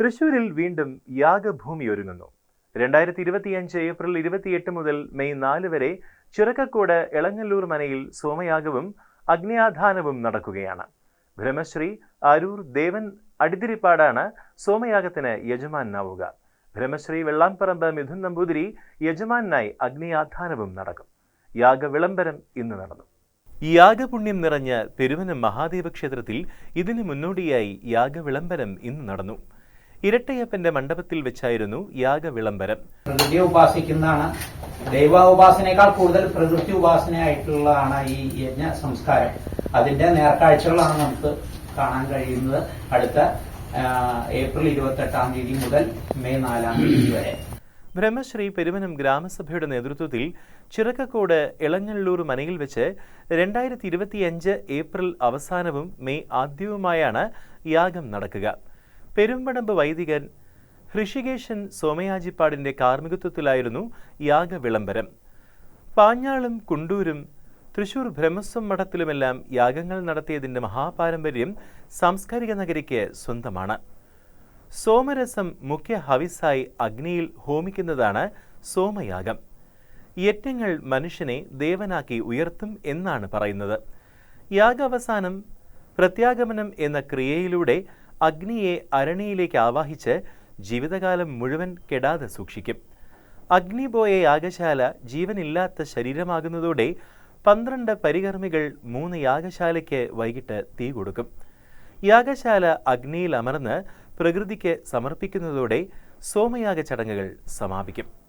തൃശൂരിൽ വീണ്ടും യാഗഭൂമി ഒരുങ്ങുന്നു. രണ്ടായിരത്തി ഇരുപത്തിയഞ്ച് ഏപ്രിൽ ഇരുപത്തിയെട്ട് മുതൽ മെയ് നാല് വരെ ചിറക്കക്കോട് എളങ്ങല്ലൂർ മനയിൽ സോമയാഗവും അഗ്നിയാധാനവും നടക്കുകയാണ്. ബ്രഹ്മശ്രീ അരൂർ ദേവൻ അടിതിരിപ്പാടാണ് സോമയാഗത്തിന് യജമാനാവുക. ബ്രഹ്മശ്രീ വെള്ളാംപറമ്പ് മിഥുൻ നമ്പൂതിരി യജമാനായി അഗ്നിയാധാനവും നടക്കും. യാഗവിളംബരം ഇന്ന് നടന്നു. യാഗപുണ്യം നിറഞ്ഞ പെരുവനം മഹാദേവ ക്ഷേത്രത്തിൽ ഇതിനു മുന്നോടിയായി യാഗവിളംബരം ഇന്ന് നടന്നു. ഇരട്ടയപ്പന്റെ മണ്ഡപത്തിൽ വെച്ചായിരുന്നു യാഗ വിളംബരം. പ്രകൃതിയെ ഉപാസിക്കുന്നതാണ്. ദൈവ ഉപാസനയേക്കാൾ കൂടുതൽ പ്രകൃതി ഉപാസനയായിട്ടുള്ളതാണ് ഈ യജ്ഞ സംസ്കാരം. അതിന്റെ നേർക്കാഴ്ചകളാണ് നമുക്ക് കാണാൻ കഴിയുന്നത് അടുത്ത ഏപ്രിൽ ഇരുപത്തെട്ടാം തീയതി മുതൽ മെയ് നാലാം തീയതി വരെ. ബ്രഹ്മശ്രീ പെരുമനം ഗ്രാമസഭയുടെ നേതൃത്വത്തിൽ ചിറക്കക്കോട് ഇളങ്ങള്ളൂർ മനയിൽ വെച്ച് രണ്ടായിരത്തി ഇരുപത്തിയഞ്ച് ഏപ്രിൽ അവസാനവും മെയ് ആദ്യവുമായാണ് യാഗം നടക്കുക. പെരുമ്പടമ്പ് വൈദികൻ ഹൃഷികേശൻ സോമയാജിപ്പാടിന്റെ കാർമ്മികത്വത്തിലായിരുന്നു യാഗ വിളംബരം. പാഞ്ഞാളും കുണ്ടൂരും തൃശൂർ ബ്രഹ്മസ്വം മഠത്തിലുമെല്ലാം യാഗങ്ങൾ നടത്തിയതിന്റെ മഹാപാരമ്പര്യം സാംസ്കാരിക നഗരിക്ക് സ്വന്തമാണ്. സോമരസം മുഖ്യ ഹവിസായി അഗ്നിയിൽ ഹോമിക്കുന്നതാണ് സോമയാഗം. യജ്ഞങ്ങൾ മനുഷ്യനെ ദേവനാക്കി ഉയർത്തും എന്നാണ് പറയുന്നത്. യാഗവസാനം പ്രത്യാഗമനം എന്ന ക്രിയയിലൂടെ അഗ്നിയെ അരണിയിലേക്ക് ആവാഹിച്ച് ജീവിതകാലം മുഴുവൻ കെടാതെ സൂക്ഷിക്കും. അഗ്നിബോയ യാഗശാല ജീവനില്ലാത്ത ശരീരമാകുന്നതോടെ പന്ത്രണ്ട് പരികർമ്മികൾ മൂന്ന് യാഗശാലയ്ക്ക് വൈകിട്ട് തീ കൊടുക്കും. യാഗശാല അഗ്നിയിൽ അമർന്ന് പ്രകൃതിക്ക് സമർപ്പിക്കുന്നതോടെ സോമയാഗ ചടങ്ങുകൾ സമാപിക്കും.